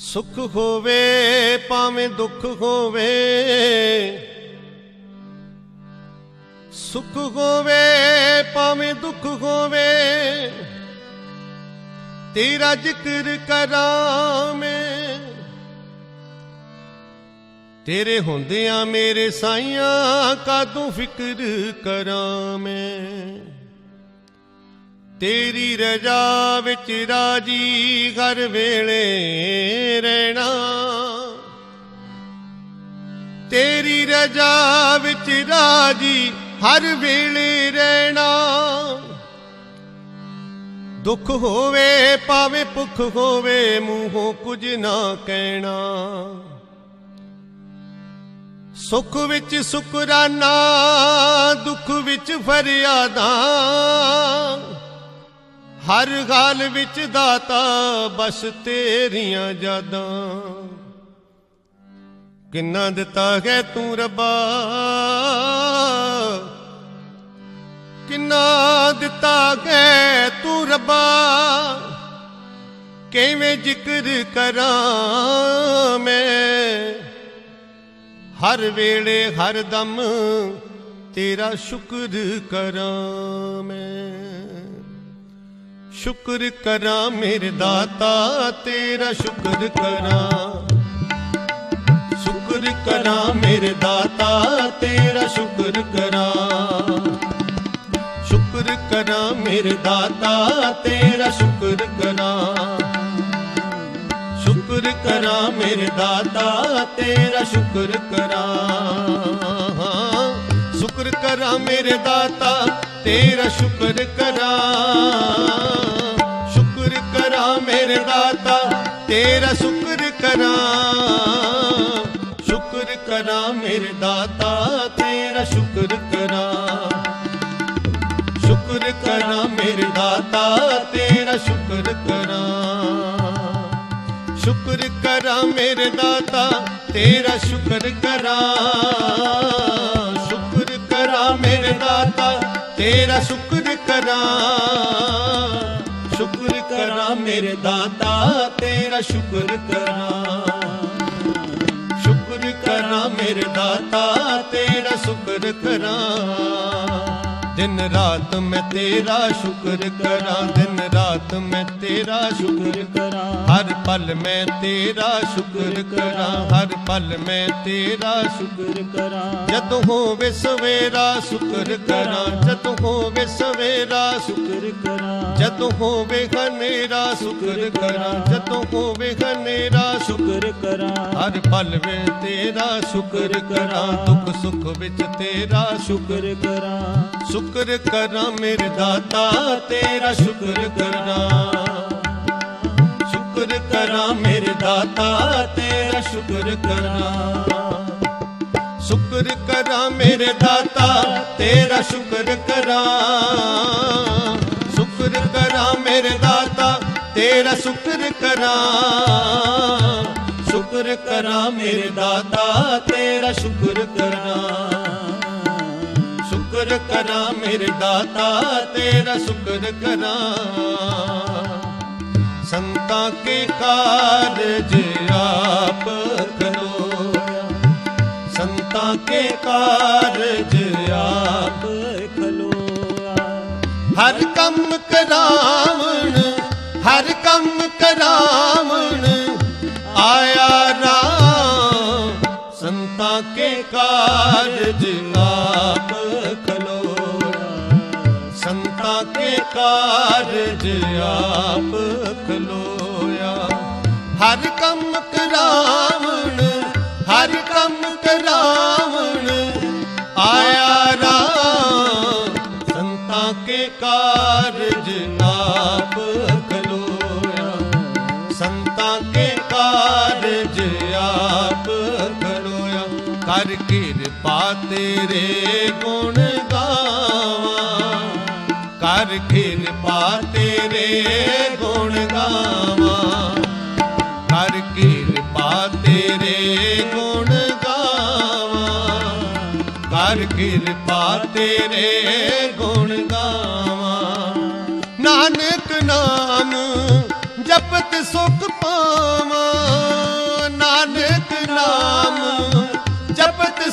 ਸੁਖ ਹੋਵੇ, ਭਾਵੇਂ ਦੁੱਖ ਹੋਵੇ। ਸੁਖ ਹੋਵੇ, ਭਾਵੇਂ ਦੁੱਖ ਹੋਵੇ। ਤੇਰਾ ਜ਼ਿਕਰ ਕਰਾਂ ਮੈਂ ਤੇਰੇ ਹੁੰਦਿਆਂ ਮੇਰੇ ਸਾਈਆਂ ਕਾਦੋਂ ਫਿਕਰ ਕਰਾਂ ਮੈਂ ਤੇਰੀ ਰਜਾ ਵਿੱਚ ਰਾਜੀ ਹਰ ਵੇਲੇ ਰਹਿਣਾ। ਤੇਰੀ ਰਜਾ ਵਿੱਚ ਰਾਜੀ ਹਰ ਵੇਲੇ ਰਹਿਣਾ। ਦੁੱਖ ਹੋਵੇ ਭਾਵੇਂ ਭੁੱਖ ਹੋਵੇ ਮੂੰਹੋਂ ਕੁਝ ਨਾ ਕਹਿਣਾ। ਸੁੱਖ ਵਿੱਚ ਸੁਕਰਾਨਾ, ਦੁੱਖ ਵਿੱਚ ਫਰਿਆਦਾਂ। ਹਰ ਗਾਲ ਵਿੱਚ ਦਾਤਾ, ਬਸ ਤੇਰੀਆਂ ਯਾਦਾਂ। ਕਿੰਨਾ ਦਿੱਤਾ ਹੈ ਤੂੰ ਰੱਬਾ? ਕਿੰਨਾ ਦਿੱਤਾ ਹੈ ਤੂੰ ਰੱਬਾ? ਕਿਵੇਂ ਜ਼ਿਕਰ ਕਰਾਂ ਮੈਂ? ਹਰ ਵੇਲੇ, ਹਰ ਦਮ ਤੇਰਾ ਸ਼ੁਕਰ ਕਰਾਂ ਮੈਂ। ਸ਼ੁਕਰ ਕਰਾਂ ਮੇਰੇ ਦਾਤਾ, ਤੇਰਾ ਸ਼ੁਕਰ ਕਰਾਂ। ਸ਼ੁਕਰ ਕਰਾਂ ਮੇਰੇ ਦਾਤਾ, ਤੇਰਾ ਸ਼ੁਕਰ ਕਰਾਂ। ਸ਼ੁਕਰ ਕਰਾਂ ਮੇਰੇ ਦਾਤਾ, ਤੇਰਾ ਸ਼ੁਕਰ ਕਰਾਂ। ਸ਼ੁਕਰ ਕਰਾਂ ਮੇਰੇ ਦਾਤਾ, ਤੇਰਾ ਸ਼ੁਕਰ ਕਰਾਂ। ਸ਼ੁਕਰ ਕਰਾਂ ਮੇਰੇ ਦਾਤਾ, ਤੇਰਾ ਸ਼ੁਕਰ ਕਰਾਂ। ਦਾਤਾ, ਤੇਰਾ ਸ਼ੁਕਰ ਕਰਾਂ। ਸ਼ੁਕਰ ਕਰਾਂ ਮੇਰੇ ਦਾਤਾ, ਤੇਰਾ ਸ਼ੁਕਰ ਕਰਾਂ। ਸ਼ੁਕਰ ਕਰਾਂ ਮੇਰੇ ਦਾਤਾ, ਤੇਰਾ ਸ਼ੁਕਰ ਕਰਾਂ। ਸ਼ੁਕਰ ਕਰਾਂ ਮੇਰੇ ਦਾਤਾ, ਤੇਰਾ ਸ਼ੁਕਰ ਕਰਾਂ। ਸ਼ੁਕਰ ਕਰਾਂ ਮੇਰੇ ਦਾਤਾ, ਤੇਰਾ ਸ਼ੁਕਰ ਕਰਾਂ। ਕਰਾਂ ਤੇਰਾ ਸ਼ੁਕਰ ਕਰਾਂ। ਸ਼ੁਕਰ ਕਰਾਂ ਮੇਰੇ ਦਾਤਾ ਤੇਰਾ ਸ਼ੁਕਰ ਕਰਾਂ। ਦਿਨ ਰਾਤ ਮੈਂ ਤੇਰਾ ਸ਼ੁਕਰ ਕਰਾਂ, ਦਿਨ ਰਾਤ ਮੈਂ ਤੇਰਾ ਸ਼ੁਕਰ ਕਰਾਂ। ਹਰ ਪਲ ਮੈਂ ਤੇਰਾ ਸ਼ੁਕਰ ਕਰਾਂ, ਹਰ ਪਲ ਮੈਂ ਤੇਰਾ ਸ਼ੁਕਰ ਕਰਾਂ। ਜਦ ਹੋਵੇ ਸਵੇਰਾ ਸ਼ੁਕਰ ਕਰਾਂ, ਜਦ ਹੋਵੇ ਸਵੇਰਾ ਸ਼ੁਕਰ ਕਰਾਂ। ਜਦ ਹੋਵੇ ਹਨੇਰਾ ਸ਼ੁਕਰ ਕਰਾਂ, ਜਦੋਂ ਹੋਵੇ ਹਨੇਰਾ ਸ਼ੁਕਰ ਸ਼ੁਕਰ ਕਰਾਂ। ਹਰ ਪਲ ਵੇ ਤੇਰਾ ਸ਼ੁਕਰ ਕਰਾਂ। ਦੁੱਖ ਸੁੱਖ ਵਿੱਚ ਤੇਰਾ ਸ਼ੁਕਰ ਕਰਾਂ। ਸ਼ੁਕਰ ਕਰਾਂ ਮੇਰੇ ਦਾਤਾ, ਤੇਰਾ ਸ਼ੁਕਰ ਕਰਾਂ। ਸ਼ੁਕਰ ਕਰਾਂ ਮੇਰੇ ਦਾਤਾ, ਤੇਰਾ ਸ਼ੁਕਰ ਕਰਾਂ। ਸ਼ੁਕਰ ਕਰਾਂ ਮੇਰੇ ਦਾਤਾ, ਤੇਰਾ ਸ਼ੁਕਰ ਕਰਾਂ। ਸ਼ੁਕਰ ਕਰਾਂ ਮੇਰੇ ਦਾਤਾ, ਤੇਰਾ ਸ਼ੁਕਰ ਕਰਾਂ। ਕਰਾਂ ਮੇਰੇ ਦਾਤਾ, ਤੇਰਾ ਸ਼ੁਕਰ ਕਰਾਂ। ਸ਼ੁਕਰ ਕਰਾਂ ਮੇਰੇ ਦਾਤਾ, ਤੇਰਾ ਸ਼ੁਕਰ ਕਰਾਂ। ਸੰਤਾਂ ਕੇ ਕਾਰਜ ਆਪ ਕਰੋ ਸੰਤਾਂ ਕੇ ਕਾਰਜ ਆਪ ਖਲੋਆ ਹਰ ਕੰਮ ਕਰਾਵਣ, ਹਰ ਕੰਮ ਕਰਾਵਣ ਸੰਤਾਂ ਕੇ ਕਾਰਜ ਆਪ ਖਲੋਇਆ ਸੰਤਾਂ ਕੇ ਕਾਰਜ ਆਪ ਖਲੋਇਆ ਹਰ ਕੰਮ ਕਰਾਵਣ ਕਰ ਕਿਰਪਾ, ਤੇਰੇ ਗੁਣ ਗਾਵਾਂ। ਕਰ ਕਿਰਪਾ, ਤੇਰੇ ਗੁਣ ਗਾਵਾਂ। ਕਰ ਕਿਰਪਾ, ਤੇਰੇ ਗੁਣ ਗਾਵਾਂ। ਕਰ ਕਿਰਪਾ, ਤੇਰੇ ਗੁਣ ਗਾਵਾਂ। ਨਾਨਕ ਨਾਮ ਜਪਤ ਸੁਖ ਪਾਵਾਂ। ਨਾਨਕ ਨਾਮ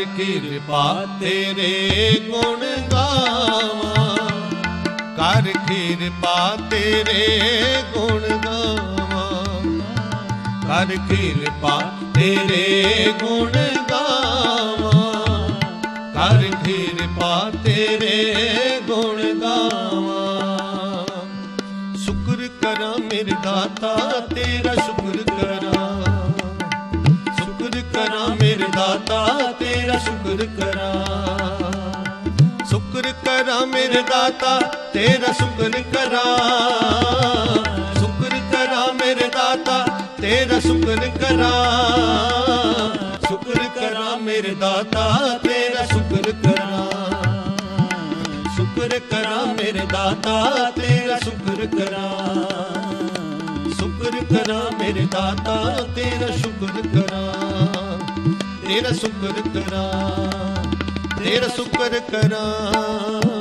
ਕਰ ਕਿਰਪਾ ਤੇਰੇ ਗੁਣ ਗਾਵਾਂ। ਕਰ ਕਿਰਪਾ ਤੇਰੇ ਗੁਣ ਗਾਵਾਂ। ਕਰ ਕਿਰਪਾ ਤੇਰੇ ਗੁਣ ਗਾਵਾਂ। ਕਰ ਕਿਰਪਾ ਤੇਰੇ ਗੁਣ ਗਾਵਾਂ। ਸ਼ੁਕਰ ਕਰਾਂ ਮੇਰੇ ਦਾਤਾ ਤੇਰਾ ਸ਼ੁਕਰ ਕਰਾਂ। ਸ਼ੁਕਰ ਕਰਾਂ ਮੇਰੇ ਦਾਤਾ, ਤੇਰਾ ਸ਼ੁਕਰ ਕਰਾਂ। ਸ਼ੁਕਰ ਕਰਾਂ ਮੇਰੇ ਦਾਤਾ, ਤੇਰਾ ਸ਼ੁਕਰ ਕਰਾਂ। ਸ਼ੁਕਰ ਕਰਾਂ ਮੇਰੇ ਦਾਤਾ, ਤੇਰਾ ਸ਼ੁਕਰ ਕਰਾਂ। ਸ਼ੁਕਰ ਕਰਾਂ ਮੇਰੇ ਦਾਤਾ, ਤੇਰਾ ਸ਼ੁਕਰ ਕਰਾਂ। ਸ਼ੁਕਰ ਕਰਾਂ ਮੇਰੇ ਦਾਤਾ, ਤੇਰਾ ਸ਼ੁਕਰ ਕਰਾਂ। ਤੇਰਾ ਸ਼ੁਕਰ ਕਰਾਂ ਤੇਰਾ ਸ਼ੁਕਰ ਕਰਾਂ।